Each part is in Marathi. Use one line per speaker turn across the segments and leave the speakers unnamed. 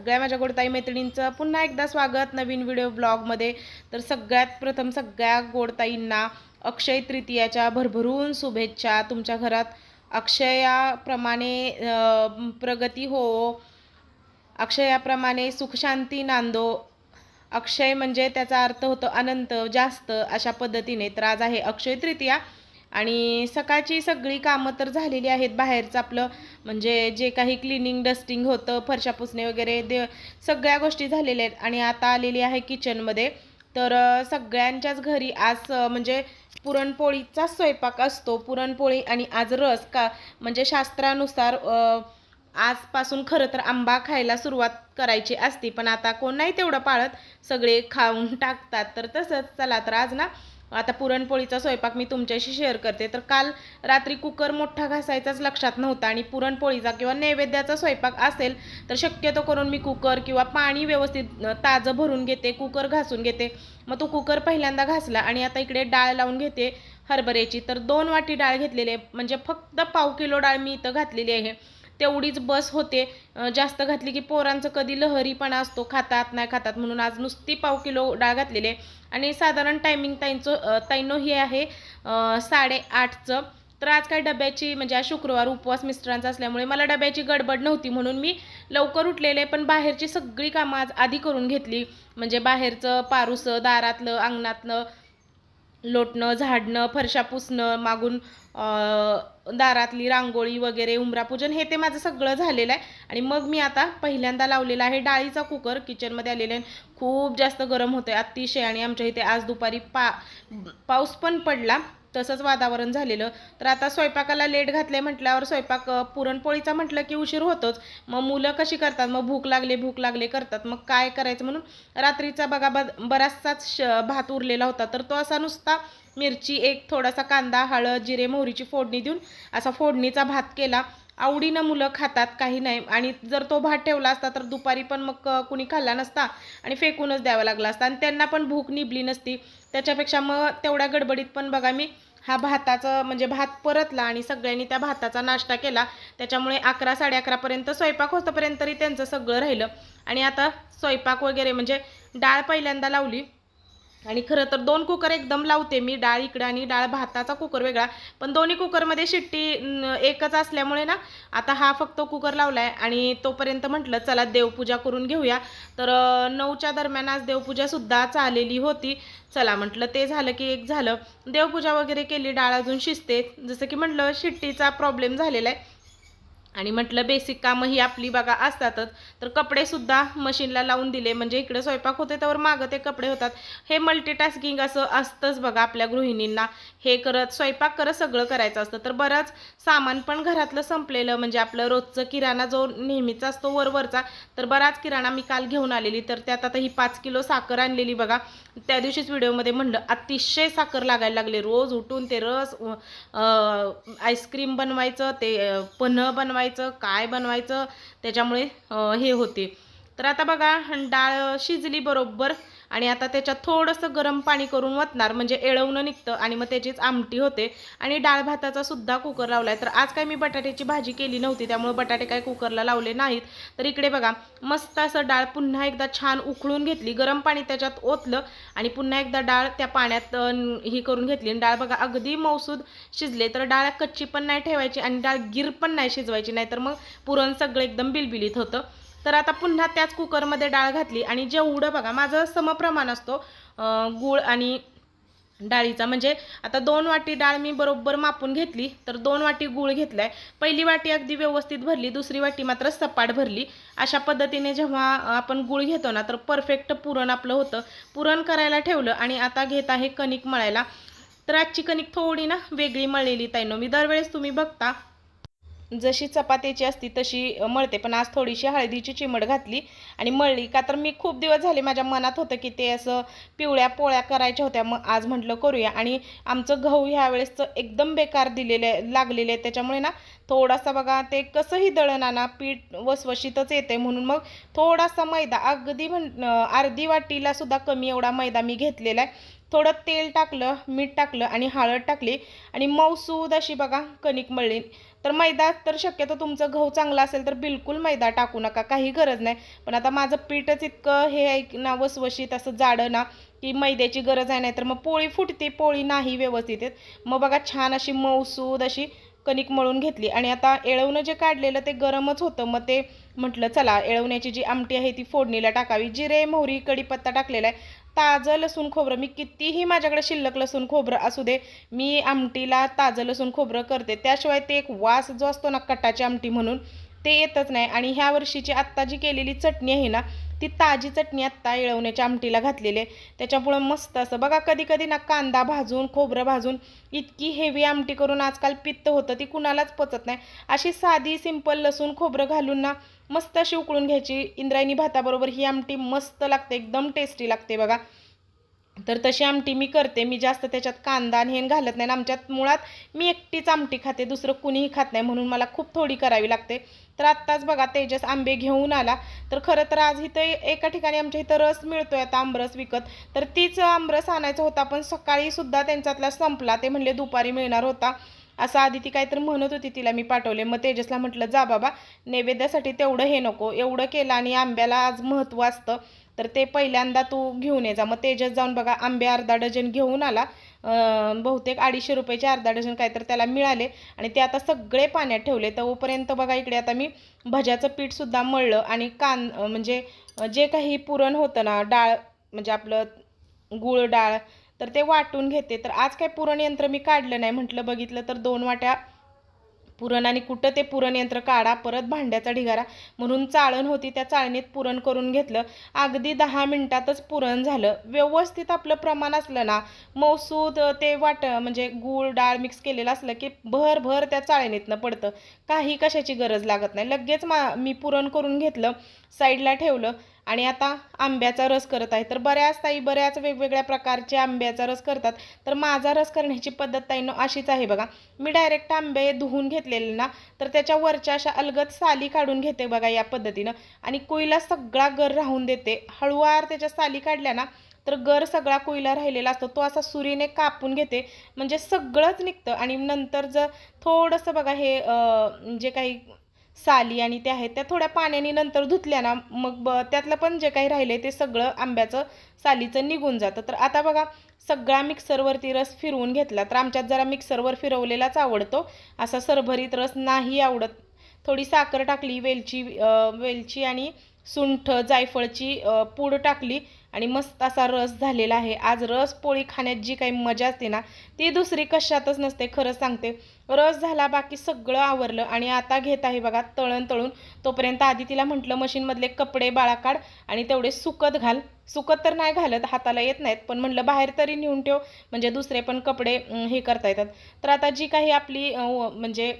सगळ्या माझ्या गोडताई मैत्रिणींचं पुन्हा एकदा स्वागत नवीन व्हिडिओ ब्लॉगमध्ये तर सगळ्यात प्रथम सगळ्या गोडताईंना अक्षय तृतीयाच्या भरभरून शुभेच्छा. तुमच्या घरात अक्षयाप्रमाणे प्रगती हो. अक्षयाप्रमाणे सुखशांती नांदो. अक्षय म्हणजे त्याचा अर्थ होतो अनंत जास्त अशा पद्धतीने. तर आज आहे अक्षय तृतीया. आणि सकाळची सगळी कामं तर झालेली आहेत बाहेरचं आपलं. म्हणजे जे काही क्लिनिंग डस्टिंग होतं फरशा पुसणे वगैरे दे सगळ्या गोष्टी झालेल्या आहेत. आणि आता आलेली आहे किचनमध्ये तर सगळ्यांच्याच घरी आज म्हणजे पुरणपोळीचा स्वयंपाक असतो. पुरणपोळी आणि आज रस का म्हणजे शास्त्रानुसार आजपासून खरं तर आंबा खायला सुरुवात करायची असती. पण आता कोण नाही तेवढं पाळत. सगळे खाऊन टाकतात. तर तसंच चला तर आज ना आता पुरणपोळीचा स्वयंपाक मी तुमच्याशी शेअर करते. तर काल रात्री कुकर मोठा घासायचाच लक्षात नव्हता आणि पुरणपोळीचा किंवा नैवेद्याचा स्वयंपाक असेल तर शक्यतो करून मी कुकर किंवा पाणी व्यवस्थित ताजं भरून घेते कुकर घासून घेते. मग तो कुकर पहिल्यांदा घासला आणि आता इकडे डाळ लावून घेते हरभऱ्याची. तर दोन वाटी डाळ घेतलेली आहे. म्हणजे फक्त पाव किलो डाळ मी इथं घातलेली आहे. तेवढीच बस होते. जास्त घातली की पोरांचं कधी लहरीपणा असतो. खातात नाही खातात म्हणून आज नुसती पाव किलो डाळ घातलेली आहे. आणि साधारण टायमिंग ताईंचं ताईनो हे आहे साडेआठचं. तर आज काय डब्याची म्हणजे आज शुक्रवार उपवास मिस्टरांचा असल्यामुळे मला डब्याची गडबड नव्हती म्हणून मी लवकर उठलेले पण बाहेरची सगळी कामं आज आधी करून घेतली. म्हणजे बाहेरचं पारुसं दारातलं अंगणातलं लोटणं झाडणं फरशा पुसणं मागून दारातली रांगोळी वगैरे उमरापूजन हे ते माझं सगळं झालेलं आहे. आणि मग मी आता पहिल्यांदा लावलेला आहे डाळीचा कुकर. किचनमध्ये आलेला आहे. खूप जास्त गरम होतं आहे अतिशय. आणि आमच्या इथे आज दुपारी पा पाऊस पण पडला. तसंच वातावरण झालेलं. तर आता स्वयंपाकाला लेट घातले म्हटल्यावर स्वयंपाक पुरणपोळीचा म्हटलं की उशीर होतोच. मग मुलं कशी करतात? मग भूक लागले भूक लागले करतात. मग काय करायचं म्हणून रात्रीचा बघा ब बराचसाच श भात उरलेला होता. तर तो असा नुसता मिरची एक थोडासा कांदा हळद जिरे मोहरीची फोडणी देऊन असा फोडणीचा भात केला. आवडीनं मुलं खातात काही नाही. आणि जर तो भात ठेवला असता तर दुपारी पण मग कुणी खाल्ला नसता आणि फेकूनच द्यावा लागला असता. आणि त्यांना पण भूक निभली नसती. त्याच्यापेक्षा मग तेवढ्या गडबडीत पण बघा मी हा भाताचं म्हणजे भात परतला आणि सगळ्यांनी त्या भाताचा नाश्ता केला. त्याच्यामुळे अकरा साडे अकरापर्यंत स्वयंपाक होतपर्यंत तरी त्यांचं सगळं राहिलं. आणि आता स्वयंपाक वगैरे म्हणजे डाळ पहिल्यांदा लावली. आणि खरं तर दोन कुकर एकदम लावते मी डाळ इकडं आणि डाळ भाताचा कुकर वेगळा. पण दोन्ही कुकरमध्ये शिट्टी एकच असल्यामुळे ना आता हा फक्त कुकर लावला आहे आणि तोपर्यंत म्हटलं चला देवपूजा करून घेऊया. तर नऊच्या दरम्यान आज देवपूजासुद्धा चाललेली होती. चला म्हटलं ते झालं की एक झालं. देवपूजा वगैरे केली डाळ अजून शिजते. जसं की म्हटलं शिट्टीचा प्रॉब्लेम झालेला आहे. आणि म्हटलं बेसिक कामं ही आपली बघा असतातच. तर कपडेसुद्धा मशीनला लावून दिले. म्हणजे इकडे स्वयंपाक होते त्यावर मागं ते कपडे होतात. हे मल्टीटास्किंग असं असतंच बघा आपल्या गृहिणींना. हे करत स्वयंपाक करत सगळं करायचं असतं. तर बरंच सामान पण घरातलं संपलेलं. म्हणजे आपलं रोजचं किराणा जो नेहमीचा असतो वरवरचा तर बराच किराणा मी काल घेऊन आलेली. तर त्यात आता ही पाच किलो साखर आणलेली बघा. त्या दिवशीच व्हिडिओमध्ये म्हणलं अतिशय साखर लागायला लागले. रोज उठून ते रस आईस्क्रीम बनवायचं ते पन्ह बनवायचं काय बनवायचं त्याच्यामुळे हे होते. तर आता बघा डाळ शिजली बरोबर. आणि आता त्याच्यात थोडंसं गरम पाणी करून वतणार म्हणजे एळवणं निघतं आणि मग त्याचीच आमटी होते. आणि डाळ भाताचा सुद्धा कुकर लावलाय. तर आज काय मी बटाट्याची भाजी केली नव्हती त्यामुळे बटाटे काय कुकरला लावले नाहीत. तर इकडे बघा मस्त असं डाळ पुन्हा एकदा छान उकळून घेतली. गरम पाणी त्याच्यात ओतलं आणि पुन्हा एकदा डाळ त्या पाण्यात ही करून घेतली. आणि डाळ बघा अगदी मौसूद शिजले. तर डाळ कच्ची पण नाही ठेवायची आणि डाळ गिर पण नाही शिजवायची. नाही तर मग पुरण सगळं एकदम बिलबिलीत होतं. तर आता पुन्हा त्याच कुकरमध्ये डाळ घातली आणि जेवढं बघा माझं समप्रमाण असतो गूळ आणि डाळीचा. म्हणजे आता दोन वाटी डाळ मी बरोबर मापून घेतली तर दोन वाटी गूळ आहे पहिली वाटी अगदी व्यवस्थित भरली दुसरी वाटी मात्र सपाट भरली. अशा पद्धतीने जेव्हा आपण गूळ घेतो ना तर परफेक्ट पुरण आपलं होतं. पुरण करायला ठेवलं आणि आता घेत आहे कणिक मळायला. तर आजची कणिक थोडी ना वेगळी मळलेली ताईनो मी दरवेळेस तुम्ही बघता जशी चपातीची असती तशी मळते. पण आज थोडीशी हळदीची चिमट घातली आणि मळली का तर मी खूप दिवस झाले माझ्या मनात होतं की ते असं पिवळ्या पोळ्या करायच्या होत्या. मग आज म्हटलं करूया. आणि आमचं गहू ह्या वेळेसचं एकदम बेकार दिलेलं आहे लागलेले आहे त्याच्यामुळे ना थोडासा बघा ते कसंही दळण आणा पीठ वसवशीतच येते म्हणून मग थोडासा मैदा अगदी म्हण अर्धी वाटीला सुद्धा कमी एवढा मैदा मी घेतलेला आहे. थोडं तेल टाकलं मीठ टाकलं आणि हळद टाकली आणि मऊसूद अशी बघा कणिक मळली. तर मैदा तर शक्यतो तुमचं गहू चांगला असेल तर बिलकुल मैदा टाकू नका काही गरज नाही. पण आता माझं पीठच इतकं हे आहे ना वसवशीत असं जाडं ना की मैद्याची गरज आहे नाही तर मग पोळी फुटते पोळी नाही व्यवस्थित आहेत मग बघा छान अशी मऊसूद अशी कणिक मळून घेतली आणि आता एळवणं जे काढलेलं ते गरमच होतं. मग ते म्हटलं चला एळवण्याची जी आमटी आहे ती फोडणीला टाकावी. जिरे मोहरी कढीपत्ता टाकलेला आहे. ताजं लसूण खोबरं मी कितीही माझ्याकडे शिल्लक लसूण खोबरं असू दे मी आमटीला ताजं लसूण खोबरं करते. त्याशिवाय ते एक वास जो असतो ना कटाची आमटी म्हणून ते येतच नाही. आणि ह्या वर्षीची आत्ता जी केलेली चटणी आहे ना ती ताजी चटणी आत्ता येळवण्याच्या आमटीला घातलेली आहे. त्याच्यामुळं मस्त असं. बघा कधी कधी ना कांदा भाजून खोबरं भाजून इतकी हेवी आमटी करून आजकाल पित्त होतं ती कुणालाच पचत नाही. अशी साधी सिंपल लसूण खोबरं घालून ना मस्त अशी उकळून घ्यायची. इंद्रायणी भाताबरोबर ही आमटी मस्त लागते एकदम टेस्टी लागते बघा. तर तशी आमटी मी करते. मी जास्त त्याच्यात कांदा आणि हे घालत नाही ना आमच्यात मुळात मी एकटीच आमटी खाते दुसरं कुणीही खात नाही म्हणून मला खूप थोडी करावी लागते. तर आत्ताच बघा तेजस आंबे घेऊन आला. तर खरं तर आज इथं एका ठिकाणी आमच्या इथं रस मिळतोय आता आंबरस विकत. तर तीच आंबरस आणायचा होता. पण सकाळी सुद्धा त्यांच्यातला संपला. ते म्हणले दुपारी मिळणार होता. असं आधी ती काहीतरी म्हणत होती. तिला मी पाठवले. मग तेजसला म्हटलं जा बाबा नैवेद्यासाठी तेवढं हे नको. एवढं केलं आणि आंब्याला आज महत्त्व असतं. तर ते पहिल्यांदा तू घेऊन ये जा. मग तेजस जाऊन बघा आंबे अर्धा डझन घेऊन आला. बहुतेक अडीचशे रुपयाचे अर्धा डझन काय तर त्याला मिळाले. आणि ते आता सगळे पाण्यात ठेवले. तोपर्यंत बघा इकडे आता मी भज्याचं पीठसुद्धा मळलं. आणि कान म्हणजे जे काही पुरण होतं ना डाळ म्हणजे आपलं गूळ डाळ तर ते वाटून घेते. तर आज काय पुरण यंत्र मी काढलं नाही. म्हटलं बघितलं तर दोन वाट्या पुरण आणि कुठं ते पुरण यंत्र काढा परत भांड्याचा ढिगारा. म्हणून चाळण होती त्या चाळणीत पुरण करून घेतलं. अगदी दहा मिनटातच पुरण झालं. व्यवस्थित आपलं प्रमाण असलं ना मौसूद ते वाट म्हणजे गूळ डाळ मिक्स केलेलं असलं की भर भर त्या चाळणीतनं पडतं. काही कशाची गरज लागत नाही. लगेच मा मी पुरण करून घेतलं. साईडला ठेवलं. आणि आता आंब्याचा रस करत आहे. तर बऱ्याच ताई बऱ्याच वेगवेगळ्या प्रकारचे आंब्याचा रस करतात. तर माझा रस करण्याची पद्धत ताईनं अशीच आहे बघा. मी डायरेक्ट आंबे धुवून घेतलेले ना तर त्याच्या वरच्या अशा अलगद साली काढून घेते बघा या पद्धतीनं. आणि कुईला सगळा गर राहून देते. हळुवार त्याच्या साली काढल्या ना तर गर सगळा कोयला राहिलेला असतो. तो असा सुरीने कापून घेते. म्हणजे सगळंच निघतं. आणि नंतर जर थोडंसं बघा हे जे काही साली आणि त्या आहेत त्या थोड्या पाण्याने नंतर धुतल्या ना मग ब त्यातलं पण जे काही राहिले ते सगळं आंब्याचं सालीचं निघून जातं. तर आता बघा सगळा मिक्सरवरती रस फिरवून घेतला तर आमच्यात जरा मिक्सरवर फिरवलेलाच आवडतो. असा सरभरीत रस नाही आवडत. थोडी साखर टाकली वेलची वेलची आणि सुंठ जायफळची पूड टाकली आणि मस्त असा रस झालेला आहे. आज रस पोळी खाण्यात जी काही मजा असते ना ती दुसरी कशातच नसते खरंच सांगते. रस झाला बाकी सगळं आवरलं आणि आता घेत आहे बघा तळण तळून. तोपर्यंत आधी तिला म्हटलं मशीनमधले कपडे बाळा काढ आणि तेवढे सुकत घाल. सुकत तर नाही घालत हाताला येत नाहीत पण म्हटलं बाहेर तरी नेऊन ठेव. म्हणजे दुसरे पण कपडे हे करता येतात. तर आता जी काही आपली म्हणजे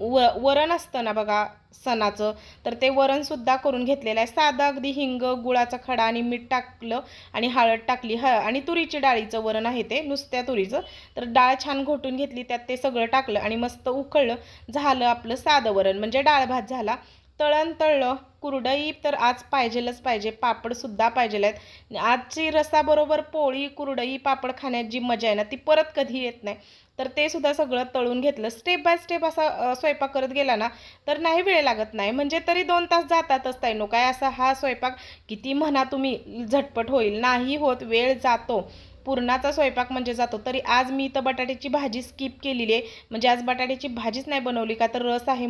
व वरण असतं ना बघा सणाचं. तर ते वरणसुद्धा करून घेतलेलं आहे. साधं अगदी हिंग गुळाचा खडा आणि मीठ टाकलं आणि हळद टाकली. ह आणि तुरीची डाळीचं वरण आहे ते नुसत्या तुरीचं. तर डाळ छान घोटून घेतली त्यात ते सगळं टाकलं आणि मस्त उकळलं. झालं आपलं साधं वरण. म्हणजे डाळ भात झाला. तळण तळलं कुरडई तर आज पाहिजेलच पाहिजे पापडसुद्धा पाहिजेल आहेत आजची रसाबरोबर पोळी कुरडई पापड खाण्यात जी मजा आहे ना ती परत कधी येत नाही. तर ते सुद्धा सगळं तळून घेतलं. स्टेप बाय स्टेप असा स्वयंपाक करत गेला ना तर नाही वेळ लागत नाही. म्हणजे तरी दोन तास जातातच ताई नो काय असा हा स्वयंपाक किती म्हणा तुम्ही झटपट होईल. नाही होत वेळ जातो. पुरणाचा स्वयंपाक म्हणजे जातो. तरी आज मी इथं बटाट्याची भाजी स्किप केलेली आहे. म्हणजे आज बटाट्याची भाजीच नाही बनवली का तर रस आहे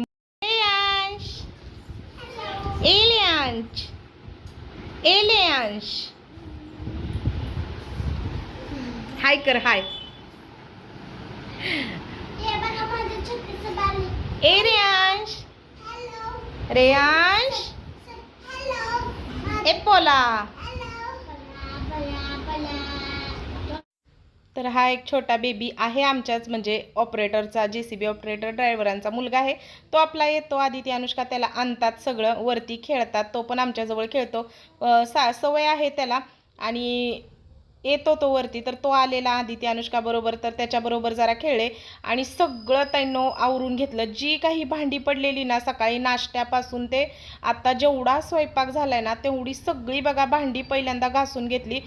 एलियांश एलियांश हाय कर हाय
हॅलो
रेयांश
हॅलो
एपोला तर हा एक छोटा बेबी आहे आमच्याच म्हणजे ऑपरेटरचा जे सी बी ऑपरेटर ड्रायव्हरांचा मुलगा आहे. तो आपला येतो आदिती अनुष्का त्याला आणतात सगळं वरती खेळतात. तो पण आमच्याजवळ खेळतो. सा सवय आहे त्याला. आणि येतो तो वरती तर तो आलेला आदिती अनुष्काबरोबर तर त्याच्याबरोबर जरा खेळले. आणि सगळं त्यांनो आवरून घेतलं. जी काही भांडी पडलेली ना सकाळी नाश्त्यापासून ते आत्ता जेवढा स्वयंपाक झाला आहे ना तेवढी सगळी बघा भांडी पहिल्यांदा घासून घेतली.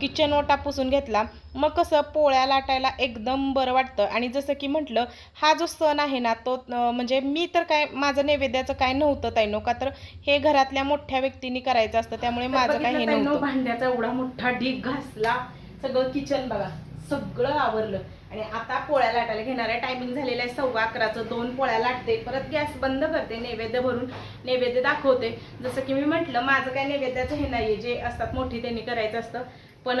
किचन ओटा पुसून घेतला. मग कसं पोळ्या लाटायला एकदम बरं वाटतं. आणि जसं की म्हटलं हा जो सण आहे ना तो म्हणजे मी तर काय माझं नैवेद्याचं काय नव्हतं ताईनो का तर हे घरातल्या मोठ्या व्यक्तींनी करायचं असतं त्यामुळे माझं काय हे नव्हतं. भांड्याचा एवढा मोठा ढीग घासला सगळं किचन बघा सगळं आवरलं. आणि आता पोळ्या लाटायला घेणार आहे टायमिंग झालेलं आहे सव्वा अकराचं दोन पोळ्या लाटते परत गॅस बंद करते नैवेद्य भरून नैवेद्य दाखवते. जसं की मी म्हटलं माझं काय नैवेद्याचं हे नाही जे असतात मोठी त्यांनी करायचं असतं. पण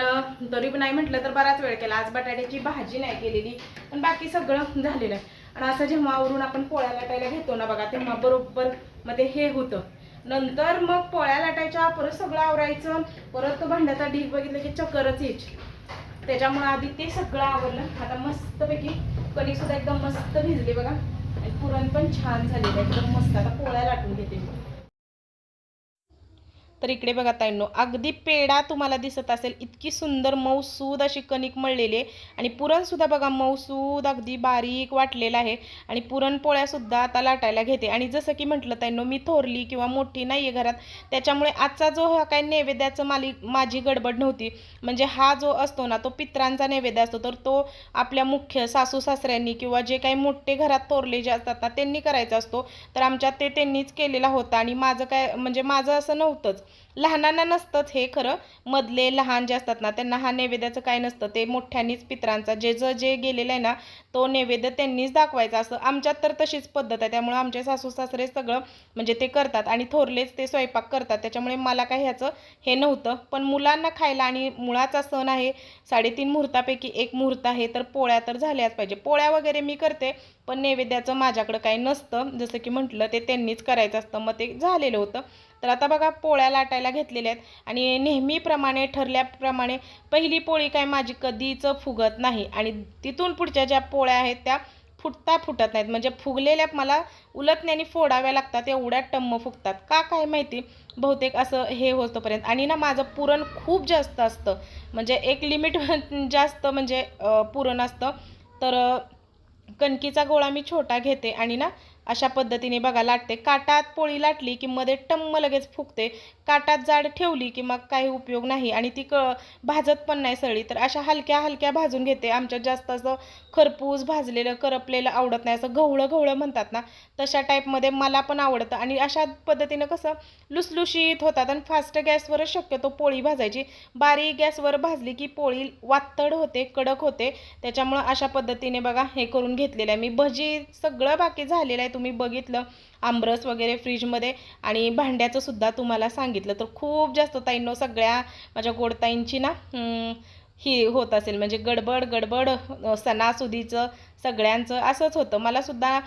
तरी पण नाही म्हटलं तर बराच वेळ केला. आज बटाट्याची भाजी नाही केलेली पण बाकी सगळं झालेलं आहे. आणि असं जेव्हा आवरून आपण पोळ्या लाटायला घेतो ना बघा तेव्हा बरोबर मध्ये हे होतं. नंतर मग पोळ्या लाटायच्या परत सगळं आवरायचं परत तो भांड्याचा ढीग बघितलं की चक्करच यायची त्याच्यामुळे आधी ते सगळं आवरलं. आता मस्तपैकी कणी सुद्धा एकदम मस्त भिजली बघा. आणि पुरण पण छान झालेलं आहे. एकदम मस्त. आता पोळ्या लाटून घेते मी. तर इकडे बघा ताईंनो अगदी पेढा तुम्हाला दिसत असेल इतकी सुंदर मऊसूद अशी कणिक मळलेली आहे. आणि पुरणसुद्धा बघा मऊसूद अगदी बारीक वाटलेलं आहे. आणि पुरणपोळ्यासुद्धा आता लाटायला घेते. आणि जसं की म्हटलं ताईंनो मी थोरली किंवा मोठी नाही आहे घरात. त्याच्यामुळे आजचा जो हा काय नैवेद्याचं माली माझी गडबड नव्हती. म्हणजे हा जो असतो ना तो पित्रांचा नैवेद्य असतो. तर तो आपल्या मुख्य सासू सासऱ्यांनी किंवा जे काही मोठे घरात थोरले जे असतात ना त्यांनी करायचा असतो. तर आमच्यात ते त्यांनीच केलेला होता. आणि माझं काय म्हणजे माझं असं नव्हतंच. लहानांना नसतंच हे खरं. मधले लहान जे असतात ना त्यांना हा नैवेद्याचं काय नसतं ते मोठ्यांनीच पित्रांचा जे जे गेलेलं आहे ना तो नैवेद्य त्यांनीच दाखवायचा. असं आमच्यात तर तशीच पद्धत आहे. त्यामुळे आमचे सासू सासरे सगळं म्हणजे ते करतात आणि थोरलेच ते स्वयंपाक करतात. त्याच्यामुळे मला काही ह्याचं हे नव्हतं. पण मुलांना खायला आणि मुळाचा सण आहे साडेतीन मुहूर्तापैकी एक मुहूर्त आहे तर पोळ्या तर झाल्याच पाहिजे. पोळ्या वगैरे मी करते पण नैवेद्याचं माझ्याकडं काही नसतं. जसं की म्हटलं ते त्यांनीच करायचं असतं. मग ते झालेलं होतं. तर आता बघा पोळ्या लाटायला घेतलेल्या आहेत. आणि नेहमीप्रमाणे ठरल्याप्रमाणे पहिली पोळी काय माझी कधीच फुगत नाही. आणि तिथून पुढच्या ज्या पोळ्या पोळ्या आहेत त्या फुटता फुटत नाहीत. म्हणजे फुगलेल्या मला उलटण्याने फोडाव्या लागतात एवढ्या टम्म फुगतात. का काय माहिती? बहुतेक असं हे होतोपर्यंत. आणि ना माझं पुरण खूप जास्त असतं. म्हणजे एक लिमिट जास्त म्हणजे पुरण असतं. तर कणकीचा गोळा मी छोटा घेते. आणि ना अशा पद्धतीने बघा लाटते. काटात पोळी लाटली की मध्ये टम्म लगेच फुगते. काटात जाड ठेवली की मग काही उपयोग नाही आणि ती क भाजत पण नाही सळी तर अशा हलक्या हलक्या भाजून घेते. आमच्यात जास्त असं खरपूस भाजलेलं करपलेलं आवडत नाही. असं गवळं गवळं म्हणतात ना तशा टाईपमध्ये मला पण आवडतं. आणि अशा पद्धतीनं कसं लुसलुशीत होतात आणि फास्ट गॅसवरच शक्यतो पोळी भाजायची. बारीक गॅसवर भाजली की पोळी वातड होते कडक होते. त्याच्यामुळं अशा पद्धतीने बघा हे करून घेतलेलं आहे. मी भजी सगळं बाकी झालेलं आहे. तुम्ही बघितलं आमरस वगैरे फ्रीजमध्ये आणि भांड्याचं सुद्धा तुम्हाला सांगितलं. तर खूप जास्त ताईंनो सगळ्या माझ्या गोडताईंची ना ही होत असेल. म्हणजे गडबड गडबड सणासुदीचं सगळ्यांचं असंच होतं. मला सुद्धा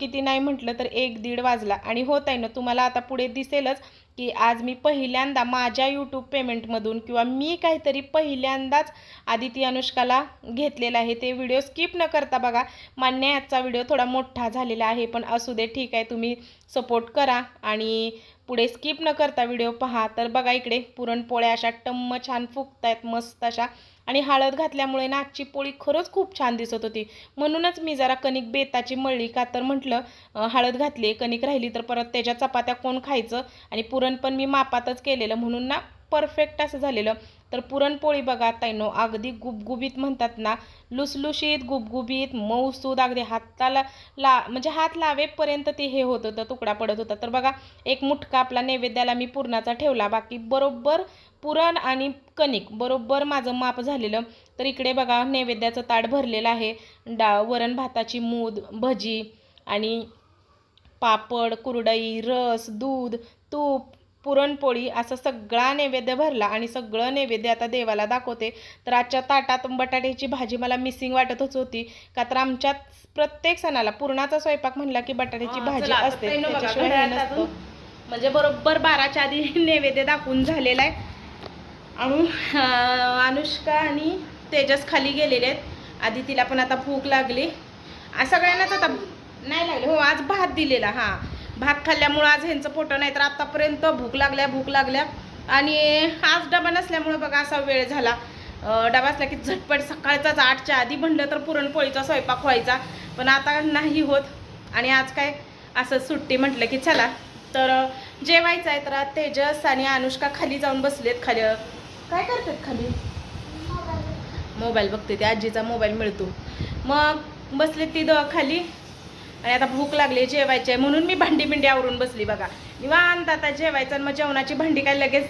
किती नाही म्हटलं तर एक दीड वाजला. आणि होत आहे ना तुम्हाला आता पुढे दिसेलच की आज मी पहिल्यांदा माझ्या यूट्यूब पेमेंटमधून किंवा मी काहीतरी पहिल्यांदाच आदिती अनुष्काला घेतलेला आहे. ते व्हिडिओ स्किप न करता बघा मान्य आजचा व्हिडिओ थोडा मोठा झालेला आहे पण असू दे ठीक आहे तुम्ही सपोर्ट करा. आणि पुढे स्किप न करता व्हिडिओ पहा. तर बघा इकडे पुरणपोळ्या अशा टम्म छान फुगतायत मस्त अशा. आणि हळद घातल्यामुळे ना आजची पोळी खरंच खूप छान दिसत होती. म्हणूनच मी जरा कणिक बेताची मळली का तर म्हटलं हळद घातली कणिक राहिली तर परत त्याच्या चपात्या कोण खायचं? आणि पुरण पण मी मापातच केलेलं म्हणून ना परफेक्ट असं झालेलं. तर पुरणपोळी बघा ताईनो अगदी गुबगुबीत म्हणतात ना लुसलुशीत गुबगुबीत मऊसूद अगदी हाताला ला म्हणजे हात लावेपर्यंत ते हे होत होतं तुकडा पडत होता. तर बघा एक मुटका आपला नैवेद्याला मी पुरणाचा ठेवला बाकी बरोबर पुरण आणि कणिक बरोबर माझं माप झालेलं. तर इकडे बघा नैवेद्याचं ताट भरलेलं आहे डा वरण भाताची मूद भजी आणि पापड कुरडई रस दूध तूप पुरणपोळी असं सगळा नैवेद्य भरला आणि सगळं नैवेद्य आता देवाला दाखवते. तर आजच्या ताटात बटाट्याची भाजी मला मिसिंग वाटतच होती का तर आमच्यात प्रत्येक सणाला पुरणाचा स्वयंपाक म्हणला की बटाट्याची भाजी असते. म्हणजे बरोबर बाराच्या आधी नैवेद्य दाखवून झालेला आहे. अनु अनुष्का आणि तेजस खाली गेलेले आहेत. आधी तिला पण आता भूक लागली. सगळ्यांनाच आता नाही लागले. हो आज भात दिलेला हां. भात खाल्ल्यामुळं आज ह्यांचं पोटं नाही तर आतापर्यंत भूक लागल्या भूक लागल्या. आणि आज डबा नसल्यामुळं बघा असा वेळ झाला. डबा असला की झटपट सकाळचाच आठच्या आधी म्हणलं तर पुरणपोळीचा स्वयंपाक व्हायचा. पण आता नाही होत. आणि आज काय? असं सुट्टी म्हटलं की चला. तर जेवायचं आहे तर तेजस आणि अनुष्का खाली जाऊन बसलेत खाली. काय करतात खाली? मोबाईल बघते ते आजीचा मोबाईल मिळतो. मग बसले ती द खाली. आणि आता भूक लागली जेवायची आहे म्हणून मी भांडी बिंडी आवरून बसली बघा. निवांत आता जेवायचं आणि मग जेवणाची भांडी काय लगेच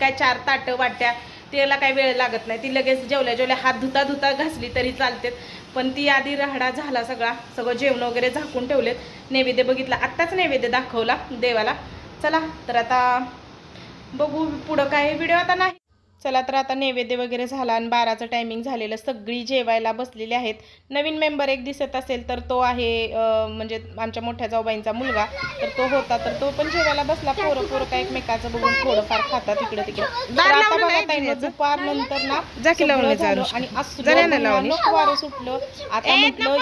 काय चार ताटं वाट्या त्याला काय वेळ लागत नाही. ती लगेच जेवल्या जेवल्या हात धुता धुता घासली तरी चालते पण ती आधी राहडा झाला सगळा सगळं जेवण वगैरे झाकून ठेवलेत. नैवेद्य बघितला आत्ताच नैवेद्य दाखवला देवाला. चला तर आता बघू पुढं काय व्हिडिओ आता नाही. चला तर आता नैवेद्य वगैरे झाला आणि बाराचं टायमिंग झालेलं सगळी जेवायला बसलेली आहेत. नवीन मेंबर एक दिसत असेल तर तो आहे म्हणजे आमच्या मोठ्या जाऊबाईंचा मुलगा. तर तो होता तर तो पण जेवायला बसला. पोरं पोरं काय एकमेकाचं बघून थोडंफार खातात इकडे तिकडे. दुपार नंतर ना आणि वारं सुटलं. आता म्हटलं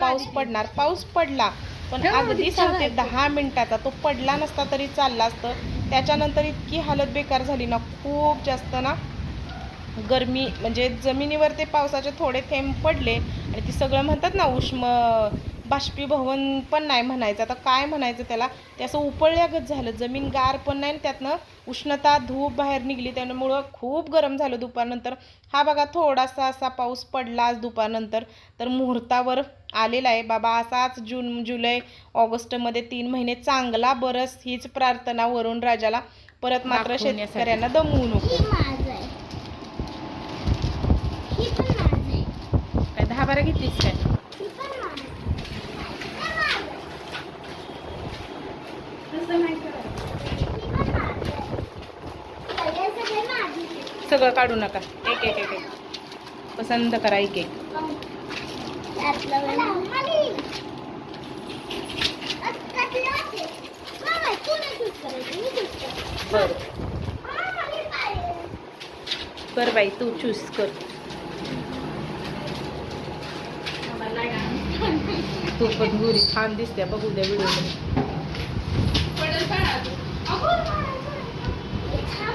पाऊस पडणार? पाऊस पडला. पण अगदी सांगते दहा मिनिटाचा तो पडला नसता तरी चालला असतं. त्याच्यानंतर इतकी हालत बेकार झाली ना खूप जास्त ना. गरमी म्हणजे जमिनीवर ते पावसाचे थोडे थेंब पडले आणि ती सगळं म्हणतात ना उष्म बाष्पीभवन पण नाही म्हणायचं. आता काय म्हणायचं त्याला? ते असं उपळल्यागत झालं. जमीन गार पण नाही आणि त्यातनं उष्णता धूप बाहेर निघली. त्यामुळं खूप गरम झालं दुपारनंतर. हा बघा थोडासा असा पाऊस पडला आज दुपारनंतर. तर मुहूर्तावर आलेला आहे. बाबा असाच जून जुलै ऑगस्टमध्ये तीन महिने चांगला बरस हीच प्रार्थना वरून राजाला. परत मात्र शेतकऱ्यांना दमवू नको.
ही ही
काय दहा बारा घेतलीस काय?
ही ही. सगळे
काढू नका. एक एक एक एक. पसंत करा एक एक. बर. बाई तू चूज कर. तू पण गुरी छान दिसते बघू द्या व्हिडिओ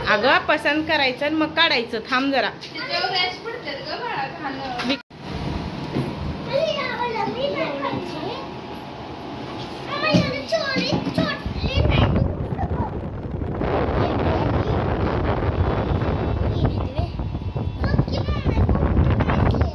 अगं पसंत करायचं आणि मग काढायचं. थांब जरा मी-
मला आवडलं, मी नाही पाहिजे. मामा, एवढी छोटी छोटी नाही. बघ की मम्मा, खूप पाहिजे.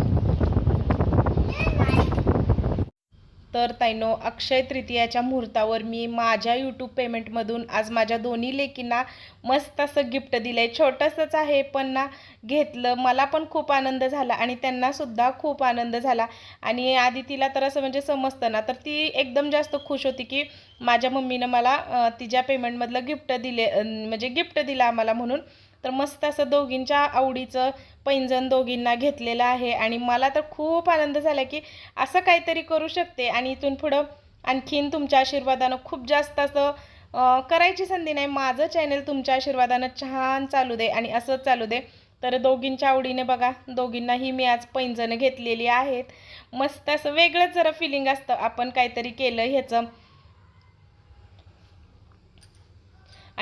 तर ताईनो अक्षय तृतीयाच्या मुहूर्तावर मी माझ्या यूट्यूब पेमेंटमधून आज माझ्या दोन्ही लेकींना मस्त असं गिफ्ट दिलं आहे छोटंसंच आहे पण ना घेतलं. मला पण खूप आनंद झाला आणि त्यांनासुद्धा खूप आनंद झाला. आणि आधी तिला तर असं म्हणजे समजतं ना तर ती एकदम जास्त खुश होती की माझ्या मम्मीनं मला तिच्या पेमेंटमधलं गिफ्ट दिले म्हणजे गिफ्ट दिलं आम्हाला म्हणून. तर मस्त असं दोघींच्या आवडीचं पैंजण दोघींना घेतलेलं आहे. आणि मला तर खूप आनंद झाला की असं काहीतरी करू शकते. आणि इथून पुढं आणखीन तुमच्या आशीर्वादानं खूप जास्त असं करायची संधी नाही. माझं चॅनल तुमच्या आशीर्वादानं छान चालू दे आणि असंच चालू दे. तर दोघींच्या आवडीने बघा दोघींनाही मी आज पैंजणं घेतलेली आहेत. मस्त असं वेगळंच जरा फिलिंग असतं. आपण काहीतरी केलं ह्याचं.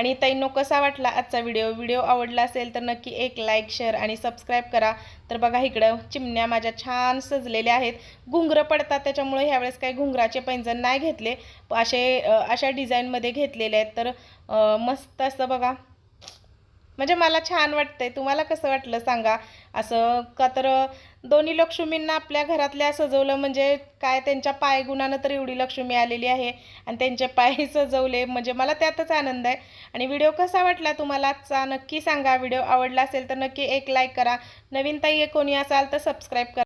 आणि ताईंनो कसा वाटला आजचा व्हिडिओ व्हिडिओ आवडला असेल तर नक्की एक लाईक शेअर आणि सबस्क्राईब करा. तर बघा इकडं चिमण्या माझ्या छान सजलेल्या आहेत. घुंगरं पडतात त्याच्यामुळे ह्यावेळेस काही घुंगराचे पैंजण नाही घेतले. प- असे अशा डिझाईनमध्ये घेतलेले आहेत. तर मस्त असं बघा. म्हणजे मला छान वाटतंय. तुम्हाला कसं वाटलं सांगा. असं का तर दोन्ही लक्ष्मींना आपल्या घरातल्या सजवलं म्हणजे काय त्यांच्या पायगुणानं तर एवढी लक्ष्मी आलेली आहे आणि त्यांचे पाय सजवले म्हणजे मला त्यातच आनंद आहे. आणि व्हिडिओ कसा वाटला तुम्हाला आजचा? नक्की सांगा. व्हिडिओ आवडला असेल तर नक्की एक लाईक करा. नवीन ताई कोणी असाल तर सबस्क्राईब करा.